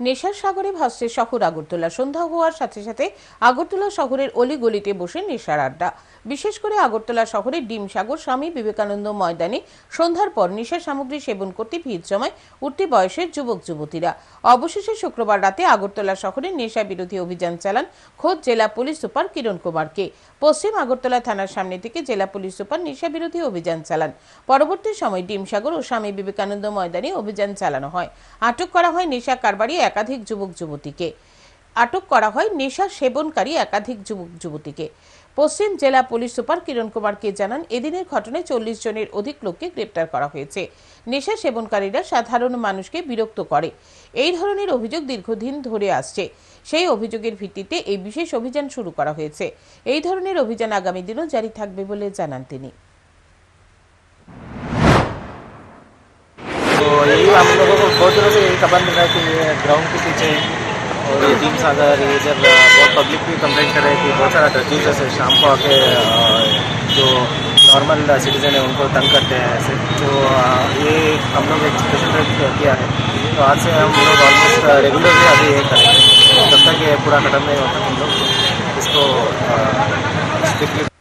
নেশার সাগরে ভাসছে শহর আগরতলা। সন্ধ্যা হওয়ার সাথে সাথে আগরতলা শহরের অলিগলিতে বসে নেশার আড্ডা। বিশেষ করে আগরতলা শহরের ডিম সাগর, স্বামী বিবেকানন্দ ময়দানে সন্ধ্যার পর নেশা সামগ্রী সেবন করতে ভিড় জমায় উঠতি বয়সের যুবক, যুবতীরা। অবশেষে শুক্রবার রাতে আগরতলা শহরে নেশা বিরোধী অভিযান চালান খোদ জেলা পুলিশ সুপার কিরণ কুমারকে। পশ্চিম আগরতলা থানার সামনে থেকে জেলা পুলিশ সুপার নেশা বিরোধী অভিযান চালান। পরবর্তী সময় ডিমসাগর ও স্বামী বিবেকানন্দ ময়দানে অভিযান চালানো হয়। আটক করা হয় নেশা কারবারি একাধিক যুবক যুবতীকে। আটক করা হয় নেশা সেবনকারী একাধিক যুবক যুবতীকে। পশ্চিম জেলা পুলিশ সুপার কিরণ কুমারকে জানান, এদিনের ঘটনায় চল্লিশ জনের অধিক লোককে গ্রেপ্তার করা হয়েছে। নেশা সেবনকারীরা সাধারণ মানুষকে বিরক্ত করে। এই ধরনের অভিযোগ দীর্ঘদিন ধরে আসছে। সেই অভিযোগের ভিত্তিতে এই বিশেষ অভিযান শুরু করা হয়েছে। এই ধরনের অভিযান আগামী দিনও জারি থাকবে বলে জানান তিনি। तो यही हम लोगों को बहुत दिनों से यही खबर मिल रहा है कि ये ग्राउंड के पीछे और ये भीम सागर, ये जब बहुत पब्लिक भी कंप्लेंट कर रहे हैं कि बहुत सारा ड्रग यूज़र्स है शाम को आके जो नॉर्मल सिटीजन है उनको तंग करते हैं ऐसे। तो ये हम लोग एक स्पेशल किया है। तो आज से हम लोग ऑलमोस्ट रेगुलरली अभी ये करेंगे। जब तक ये पूरा खत्म नहीं होता हम लोग, इसको स्ट्रिक्टली